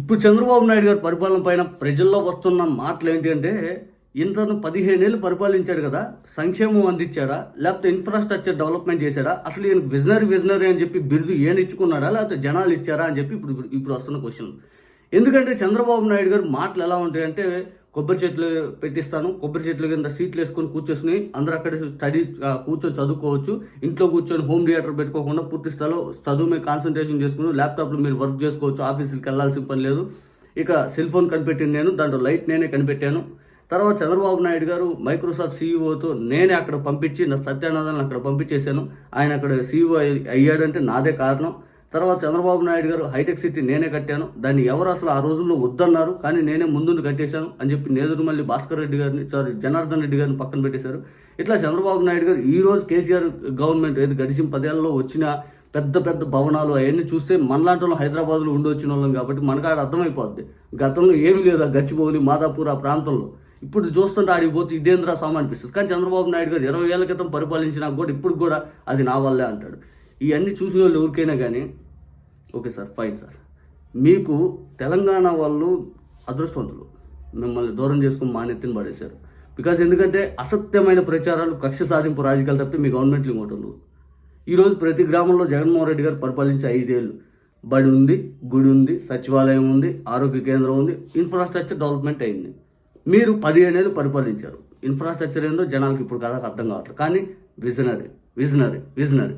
ఇప్పుడు చంద్రబాబు నాయుడు గారి పరిపాలన పైన ప్రజల్లో వస్తున్న మాటలు ఏంటంటే ఇంతను పదిహేనేళ్ళు పరిపాలించాడు కదా సంక్షేమం అందించాడా లేకపోతే ఇన్ఫ్రాస్ట్రక్చర్ డెవలప్మెంట్ చేశాడా అసలు ఈయన విజనరీ విజనరీ అని చెప్పి బిరుదు ఏం ఇచ్చుకున్నాడా లేకపోతే జనాలు ఇచ్చారా అని చెప్పి ఇప్పుడు ఇప్పుడు వస్తున్న క్వశ్చన్ ఎందుకంటే చంద్రబాబు నాయుడు గారు మాటలు ఎలా ఉంటాయంటే కొబ్బరి చెట్లు పెట్టిస్తాను. కొబ్బరి చెట్లు కింద సీట్లు వేసుకొని కూర్చొని అందరూ అక్కడ స్టడీ కూర్చొని చదువుకోవచ్చు. ఇంట్లో కూర్చొని హోమ్ థియేటర్ పెట్టుకోకుండా పూర్తి స్థలం చదువు మీద కాన్సన్ట్రేషన్ చేసుకుని ల్యాప్టాప్లో మీరు వర్క్ చేసుకోవచ్చు. ఆఫీసుకి వెళ్ళాల్సిన పని లేదు. ఇక సెల్ ఫోన్ కనిపెట్టింది నేను. దాంట్లో లైట్ నేనే కనిపెట్టాను. తర్వాత చంద్రబాబు నాయుడు గారు మైక్రోసాఫ్ట్ సీఈఓతో నేనే అక్కడ పంపించి నా సత్యానందన్ అక్కడ పంపించేశాను. ఆయన అక్కడ సీఈఓ అయ్యాడంటే నాదే కారణం. తర్వాత చంద్రబాబు నాయుడు గారు హైటెక్ సిటీ నేనే కట్టాను. దాన్ని ఎవరు అసలు ఆ రోజుల్లో వద్దన్నారు. కానీ నేనే ముందుండి కట్టేశాను అని చెప్పి నేదురుమల్లి భాస్కర్ రెడ్డి గారిని సారీ జనార్దన్ రెడ్డి గారిని పక్కన పెట్టేశారు. ఇట్లా చంద్రబాబు నాయుడు గారు ఈ రోజు కేసీఆర్ గవర్నమెంట్ ఏది గడిచిన పదేళ్ళలో వచ్చిన పెద్ద పెద్ద భవనాలు అవన్నీ చూస్తే మనలాంటి వాళ్ళు హైదరాబాద్లో ఉండి వచ్చిన వాళ్ళం కాబట్టి మనకు ఆడ అర్థమైపోద్ది. గతంలో ఏమీ లేదు ఆ గచ్చిబౌలి మాదాపూర్ ఆ ప్రాంతంలో. ఇప్పుడు చూస్తుంటే ఆడికి పోతే ఇదేంద్రా సామ అనిపిస్తుంది. కానీ చంద్రబాబు నాయుడు గారు ఇరవై ఏళ్ళ క్రితం పరిపాలించినా కూడా ఇప్పుడు కూడా అది నా వల్లే అంటాడు. ఇవన్నీ చూసిన వాళ్ళు ఎవరికైనా కానీ ఓకే సార్ ఫైన్ సార్. మీకు తెలంగాణ వాళ్ళు అదృష్టవంతులు. మిమ్మల్ని దూరం చేసుకుని మా నెత్తిన పడేశారు. బికాజ్ ఎందుకంటే అసత్యమైన ప్రచారాలు కక్ష సాధింపు రాజకీయాలు తప్పి మీ గవర్నమెంట్లు ఇంకోటి ఉండవు ఈరోజు ప్రతి గ్రామంలో జగన్మోహన్ రెడ్డి గారు పరిపాలించే ఐదేళ్ళు. బడి ఉంది గుడి ఉంది సచివాలయం ఉంది ఆరోగ్య కేంద్రం ఉంది ఇన్ఫ్రాస్ట్రక్చర్ డెవలప్మెంట్ అయింది. మీరు పదిహేనేళ్ళు పరిపాలించారు. ఇన్ఫ్రాస్ట్రక్చర్ ఏందో జనాలకు ఇప్పుడు కదా అర్థం కావట్లేదు. కానీ విజనరీ విజనరీ విజనరీ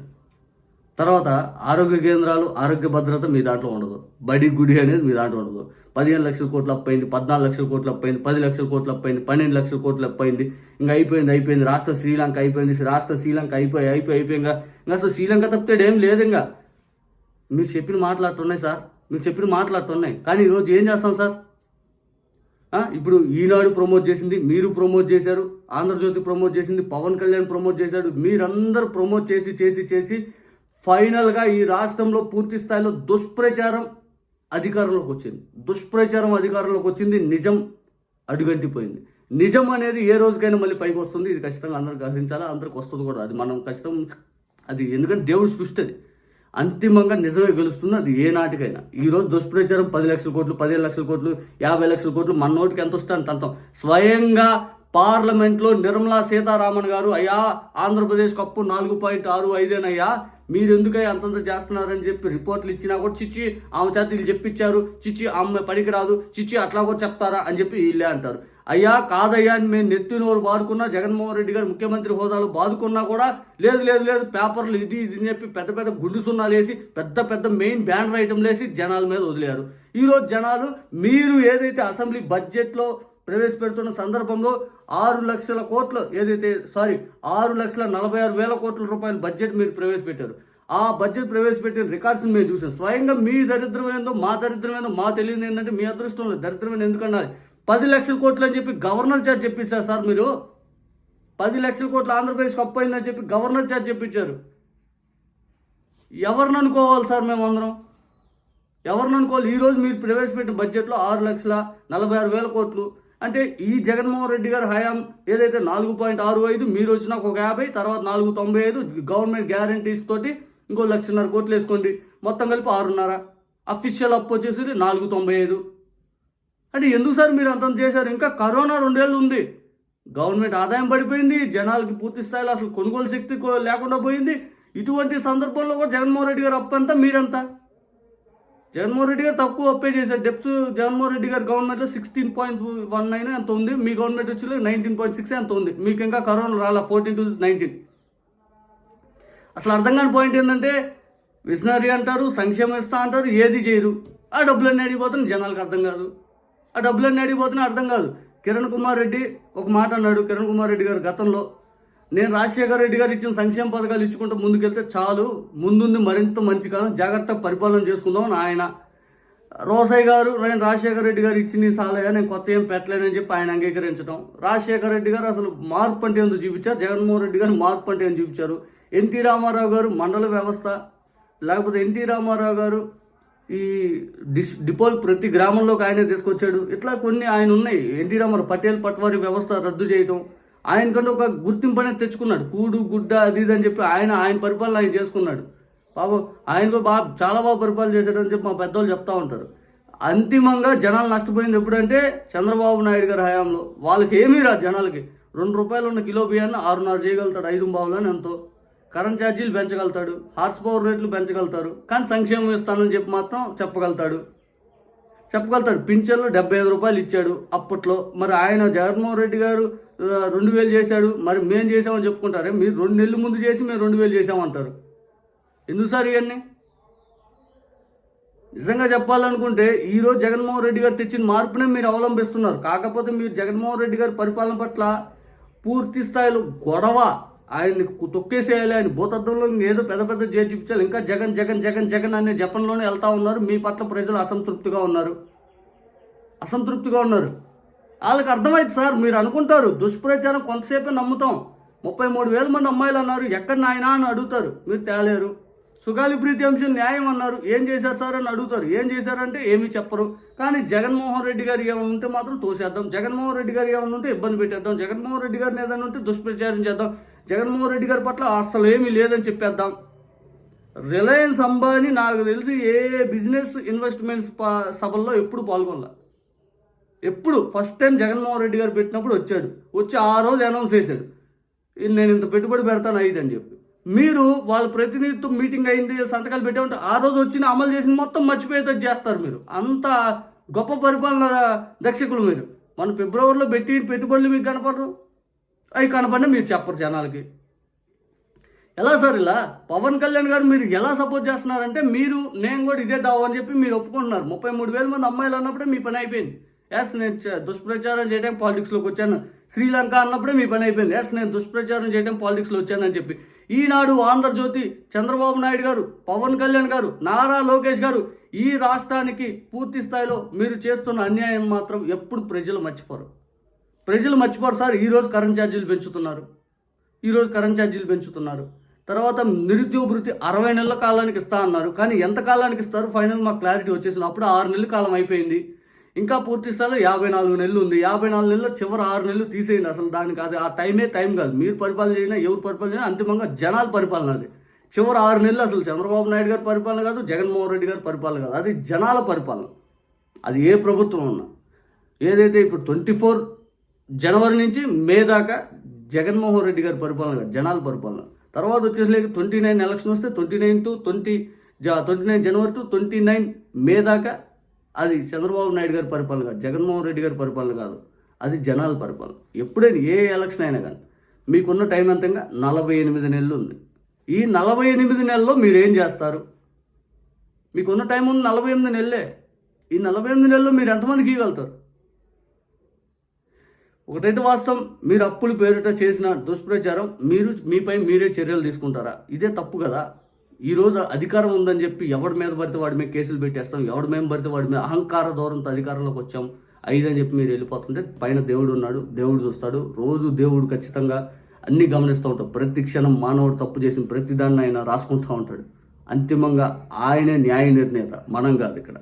తర్వాత ఆరోగ్య కేంద్రాలు ఆరోగ్య భద్రత మీ దాంట్లో ఉండదు. బడి గుడి అనేది మీ దాంట్లో ఉండదు. పదిహేను లక్షల కోట్లు అప్పైంది పద్నాలుగు లక్షల కోట్లు అప్పైంది పది లక్షల కోట్లు అప్పైంది పన్నెండు లక్షల కోట్లు అప్పైంది ఇంకా అయిపోయింది అయిపోయింది. రాష్ట్ర శ్రీలంక అయిపోయింది. రాష్ట్ర శ్రీలంక అయిపోయి అయిపోయి అయిపోయి ఇంకా ఇంకా అసలు శ్రీలంక తప్పితే ఏం లేదు ఇంకా. మీరు చెప్పిన మాట్లాడుతున్నాయి సార్. మీరు చెప్పిన మాట్లాడుతున్నాయి కానీ ఈరోజు ఏం చేస్తాం సార్? ఇప్పుడు ఈనాడు ప్రమోట్ చేసింది మీరు ప్రమోట్ చేశారు ఆంధ్రజ్యోతి ప్రమోట్ చేసింది పవన్ కళ్యాణ్ ప్రమోట్ చేశాడు మీరందరూ ప్రమోట్ చేసి చేసి చేసి ఫైనల్గా ఈ రాష్ట్రంలో పూర్తి స్థాయిలో దుష్ప్రచారం అధికారంలోకి వచ్చింది. దుష్ప్రచారం అధికారంలోకి వచ్చింది నిజం అడుగంటిపోయింది. నిజం అనేది ఏ రోజుకైనా మళ్ళీ పైకి వస్తుంది ఇది ఖచ్చితంగా అందరూ గ్రహించాలా? అందరికి వస్తుంది కూడా. అది మనం ఖచ్చితం అది ఎందుకంటే దేవుడు సృష్టి అది. అంతిమంగా నిజమే గెలుస్తుంది అది ఏ నాటికైనా. ఈ రోజు దుష్ప్రచారం పది లక్షల కోట్లు పదిహేను లక్షల కోట్లు యాభై లక్షల కోట్లు మన నోటికి ఎంత వస్తే అంత. స్వయంగా పార్లమెంట్లో నిర్మలా సీతారామన్ గారు అయ్యా ఆంధ్రప్రదేశ్ కప్పు నాలుగు పాయింట్ ఆరు ఐదేనయ్యా మీరెందుకై అంతంత చేస్తున్నారని చెప్పి రిపోర్ట్లు ఇచ్చినా కూడా చిచ్చి ఆమె చేత వీళ్ళు చెప్పించారు. చిచ్చి ఆమె పనికిరాదు. చిచ్చి అట్లా కూడా చెప్తారా అని చెప్పి వీళ్ళే అంటారు. అయ్యా కాదయ్యా అని మేము నెత్తినోరు బాదుకున్నా జగన్మోహన్ రెడ్డి గారు ముఖ్యమంత్రి హోదాలో బాదుకున్నా కూడా లేదు లేదు లేదు పేపర్లు ఇది ఇది అని చెప్పి పెద్ద పెద్ద గుండు సున్నాలు వేసి పెద్ద పెద్ద మెయిన్ బ్యానర్ ఐటమ్లు వేసి జనాల మీద వదిలేరు. ఈరోజు జనాలు మీరు ఏదైతే అసెంబ్లీ బడ్జెట్లో ప్రవేశపెడుతున్న సందర్భంలో ఆరు లక్షల కోట్ల ఏదైతే సారీ ఆరు లక్షల నలభై ఆరు వేల కోట్ల రూపాయల బడ్జెట్ మీరు ప్రవేశపెట్టారు. ఆ బడ్జెట్ ప్రవేశపెట్టిన రికార్డ్స్ మేము చూసాం స్వయంగా మీ దరిద్రం ఏందో మా దరిద్రం ఏందో మా తెలియదు ఏంటంటే మీ అదృష్టంలో దరిద్రమైన ఎందుకన్నారు పది లక్షల కోట్లు అని చెప్పి గవర్నర్ చార్జ్ చెప్పించారు సార్ మీరు. పది లక్షల కోట్లు ఆంధ్రప్రదేశ్కి అప్పు అయిందని చెప్పి గవర్నర్ చార్జ్ చెప్పించారు ఎవరిని అనుకోవాలి సార్ మేము అందరం? ఎవరిని అనుకోవాలి? ఈరోజు మీరు ప్రవేశపెట్టిన బడ్జెట్లో ఆరు లక్షల నలభై ఆరు వేల కోట్లు అంటే ఈ జగన్మోహన్ రెడ్డి గారి హయాం ఏదైతే నాలుగు పాయింట్ ఆరు ఐదు మీరు వచ్చినాక ఒక యాభై తర్వాత నాలుగు తొంభై ఐదు గవర్నమెంట్ గ్యారంటీస్ తోటి ఇంకో లక్షన్నర కోట్లు వేసుకోండి. మొత్తం కలిపి ఆరున్నర. అఫీషియల్ అప్పు వచ్చేసి నాలుగు తొంభై ఐదు. అంటే ఎందుకు సార్ మీరు అంత చేశారు? ఇంకా కరోనా రెండేళ్ళు ఉంది. గవర్నమెంట్ ఆదాయం పడిపోయింది జనాలకి పూర్తి స్థాయిలో అసలు కొనుగోలు శక్తి లేకుండా పోయింది. ఇటువంటి సందర్భంలో కూడా జగన్మోహన్ రెడ్డి గారు అప్పు మీరంతా? జగన్మోహన్ రెడ్డి గారు తక్కువ అప్పే చేశారు. డెప్స్ జగన్మోహన్ రెడ్డి గారి గవర్నమెంట్లో సిక్స్టీన్ పాయింట్ వన్ నైన్ ఎంత ఉంది? మీ గవర్నమెంట్ వచ్చి నైన్టీన్ పాయింట్ సిక్స్ ఎంత ఉంది? మీకు ఇంకా కరోనా రాలా? ఫోర్టీన్ టు నైన్టీన్ అసలు అర్థం కాని పాయింట్ ఏంటంటే విజనరీ అంటారు సంక్షేమం ఇస్తా అంటారు ఏది చేయరు. ఆ డబ్బులన్నీ అడిగిపోతున్న జనాలకు అర్థం కాదు. ఆ డబ్బులన్నీ అడిగిపోతున్నా అర్థం కాదు. కిరణ్ కుమార్ రెడ్డి ఒక మాట అన్నాడు కిరణ్ కుమార్ రెడ్డి గారు గతంలో. నేను రాజశేఖర రెడ్డి గారు ఇచ్చిన సంక్షేమ పథకాలు ఇచ్చుకుంటూ ముందుకెళ్తే చాలు. ముందుంది మరింత మంచి కాలం. జాగ్రత్తగా పరిపాలన చేసుకుందాం అని ఆయన. రోసయ్య గారు నేను రాజశేఖర రెడ్డి గారు ఇచ్చిన సాలయ్య నేను కొత్త ఏం పెట్టలేనని చెప్పి ఆయన అంగీకరించడం. రాజశేఖర రెడ్డి గారు అసలు మార్పు అంటే ఎందుకు చూపించారు? జగన్మోహన్ రెడ్డి గారు మార్పు అంటే ఏం చూపించారు? ఎన్టీ రామారావు గారు మండల వ్యవస్థ లేకపోతే ఎన్టీ రామారావు గారు ఈ డిస్ డిపోల్ ప్రతి గ్రామంలోకి ఆయనే తీసుకొచ్చాడు. ఇట్లా కొన్ని ఆయన ఉన్నాయి. ఎన్టీ రామారావు పటేల్ పట్వారి వ్యవస్థ రద్దు చేయటం ఆయనకంటే ఒక గుర్తింపు అనేది తెచ్చుకున్నాడు. కూడు గుడ్డ అది ఇది అని చెప్పి ఆయన ఆయన పరిపాలన ఆయన చేసుకున్నాడు. పాపం ఆయన కూడా బాగా చాలా బాగా పరిపాలన చేశాడని చెప్పి మా పెద్దవాళ్ళు చెప్తా ఉంటారు. అంతిమంగా జనాలు నష్టపోయింది ఎప్పుడంటే చంద్రబాబు నాయుడు గారి హయాంలో. వాళ్ళకి ఏమీ రాదు జనాలకి. రెండు రూపాయలు ఉన్న కిలో బియ్యాన్ని ఆరున్నర చేయగలుగుతాడు ఐదు బావులని ఎంతో. కరెంట్ ఛార్జీలు పెంచగలుగుతాడు. హార్స్ పవర్ రేట్లు పెంచగలుగుతారు. కానీ సంక్షేమం ఇస్తానని చెప్పి మాత్రం చెప్పగలుగుతాడు. చెప్పగలుగుతాడు. పింఛన్లు డెబ్బై ఐదు రూపాయలు ఇచ్చాడు అప్పట్లో. మరి ఆయన జగన్మోహన్ రెడ్డి గారు రెండు వేలు చేశాడు. మరి మేము చేసామని చెప్పుకుంటారే. మీరు రెండు నెలల ముందు చేసి మేము రెండు వేలు చేసామంటారు ఎందుకు సార్ ఇవన్నీ? నిజంగా చెప్పాలనుకుంటే ఈరోజు జగన్మోహన్ రెడ్డి గారు తెచ్చిన మార్పునే మీరు అవలంబిస్తున్నారు. కాకపోతే మీరు జగన్మోహన్ రెడ్డి గారి పరిపాలన పట్ల పూర్తి స్థాయిలో గొడవ ఆయన్ని తొక్కేసేయాలి ఆయన భూతత్వంలో ఏదో పెద్ద పెద్ద చేసి చూపించాలి. ఇంకా జగన్ జగన్ జగన్ జగన్ అనే జపంలోనే వెళ్తా ఉన్నారు. మీ పట్ల ప్రజలు అసంతృప్తిగా ఉన్నారు. అసంతృప్తిగా ఉన్నారు. వాళ్ళకి అర్థమైంది సార్ మీరు అనుకుంటారు. దుష్ప్రచారం కొంతసేపే నమ్ముతాం. ముప్పై మూడు వేల మంది అమ్మాయిలు అన్నారు. ఎక్కడ నాయనా అని అడుగుతారు. మీరు తేలేరు. సుగాలి ప్రీతి అంశం న్యాయం అన్నారు. ఏం చేశారు సార్ అని అడుగుతారు. ఏం చేశారంటే ఏమీ చెప్పరు. కానీ జగన్మోహన్ రెడ్డి గారు ఏమైనా ఉంటే మాత్రం తోసేద్దాం. జగన్మోహన్ రెడ్డి గారు ఏమైనా ఉంటే ఇబ్బంది పెట్టేద్దాం. జగన్మోహన్ రెడ్డి గారిని ఏదైనా ఉంటే దుష్ప్రచారం చేద్దాం. జగన్మోహన్ రెడ్డి గారి పట్ల అసలు ఏమీ లేదని చెప్పేద్దాం. రిలయన్స్ అంబానీ నాకు తెలిసి ఏ బిజినెస్ ఇన్వెస్ట్మెంట్స్ సభల్లో ఎప్పుడు పాల్గొనలే. ఎప్పుడు. ఫస్ట్ టైం జగన్మోహన్ రెడ్డి గారు పెట్టినప్పుడు వచ్చాడు. వచ్చి ఆ రోజు అనౌన్స్ చేశాడు. నేను ఇంత పెట్టుబడి పెడతాను ఐదు అని చెప్పి. మీరు వాళ్ళ ప్రతినిధితో మీటింగ్ అయింది సంతకాలు పెట్టామంటే ఆ రోజు వచ్చిన అమలు చేసిన మొత్తం మర్చిపోయేటట్టు చేస్తారు మీరు. అంత గొప్ప పరిపాలన దక్షకులు మీరు. మన ఫిబ్రవరిలో పెట్టి పెట్టుబడులు మీకు కనపడరు. అవి కనపడినా మీరు చెప్పరు జనాలకి. ఎలా సార్ ఇలా? పవన్ కళ్యాణ్ గారు మీరు ఎలా సపోర్ట్ చేస్తున్నారంటే మీరు నేను కూడా ఇదే దావని అని చెప్పి మీరు ఒప్పుకుంటున్నారు. ముప్పై మూడు వేల మంది అమ్మాయిలు అన్నప్పుడే మీ పని అయిపోయింది. ఎస్ నేను దుష్ప్రచారం చేయడం పాలిటిక్స్లోకి వచ్చాను. శ్రీలంక అన్నప్పుడే మీ పని అయిపోయింది. ఎస్ నేను దుష్ప్రచారం చేయడం పాలిటిక్స్లో వచ్చానని చెప్పి. ఈనాడు ఆంధ్రజ్యోతి చంద్రబాబు నాయుడు గారు పవన్ కళ్యాణ్ గారు నారా లోకేష్ గారు ఈ రాష్ట్రానికి పూర్తి స్థాయిలో మీరు చేస్తున్న అన్యాయం మాత్రం ఎప్పుడు ప్రజలు మర్చిపోరు. ప్రజలు మర్చిపోరు సార్ ఈరోజు కరెంట్ ఛార్జీలు పెంచుతున్నారు. ఈరోజు కరెంట్ ఛార్జీలు పెంచుతున్నారు. తర్వాత నిరుద్యోగ వృత్తి అరవై నెలల కాలానికి ఇస్తా అన్నారు. కానీ ఎంత కాలానికి ఇస్తారు? ఫైనల్ మాకు క్లారిటీ వచ్చేసింది. అప్పుడు ఆరు నెలల కాలం అయిపోయింది. ఇంకా పూర్తి స్థాయిలో యాభై నాలుగు నెలలు ఉంది. యాభై నాలుగు నెలలు చివరి ఆరు నెలలు తీసేయండి. అసలు దానికి అది ఆ టైమే టైం కాదు. మీరు పరిపాలన చేసినా ఎవరు పరిపాలన చేసినా అంతిమంగా జనాల పరిపాలన అది. చివరి ఆరు నెలలు అసలు చంద్రబాబు నాయుడు గారి పరిపాలన కాదు జగన్మోహన్ రెడ్డి గారి పరిపాలన కాదు. అది జనాల పరిపాలన. అది ఏ ప్రభుత్వం ఉన్నా. ఏదైతే ఇప్పుడు ట్వంటీ ఫోర్ జనవరి నుంచి మే దాకా జగన్మోహన్ రెడ్డి గారి పరిపాలన కాదు, జనాల పరిపాలన. తర్వాత వచ్చేసరికి ట్వంటీ నైన్ ఎలక్షన్ వస్తే twenty nine to twenty twenty nine January to twenty nine May దాకా అది చంద్రబాబు నాయుడు గారి పరిపాలన కాదు జగన్మోహన్ రెడ్డి గారి పరిపాలన కాదు అది జనాల పరిపాలన. ఎప్పుడైనా ఏ ఎలక్షన్ అయినా కానీ మీకున్న టైం ఎంతంగా? నలభై ఎనిమిది నెలలు ఉంది. ఈ నలభై ఎనిమిది నెలల్లో మీరు ఏం చేస్తారు? మీకున్న టైం ఉంది నలభై ఎనిమిది నెలలే. ఈ నలభై ఎనిమిది నెలల్లో మీరు ఎంతమందికి ఇవ్వగలుగుతారు? ఒకటైతే వాస్తవం మీరు అప్పులు పేరిట చేసిన దుష్ప్రచారం మీరు మీపై మీరే చర్యలు తీసుకుంటారా? ఇదే తప్పు కదా. ఈ రోజు అధికారం ఉందని చెప్పి ఎవడి మీద పడితే వాడి మీద కేసులు పెట్టేస్తాం ఎవడి మీద పడితే వాడి మీద అహంకార దూరంతో అధికారంలోకి వచ్చాం ఐదని చెప్పి మీరు వెళ్ళిపోతుంటే పైన దేవుడు ఉన్నాడు దేవుడు చూస్తాడు. రోజు దేవుడు ఖచ్చితంగా అన్ని గమనిస్తూ ఉంటాడు. ప్రతి క్షణం మానవుడు తప్పు చేసిన ప్రతిదాన్ని ఆయన రాసుకుంటూ ఉంటాడు. అంతిమంగా ఆయనే న్యాయ నిర్ణేత. మనం కాదు ఇక్కడ.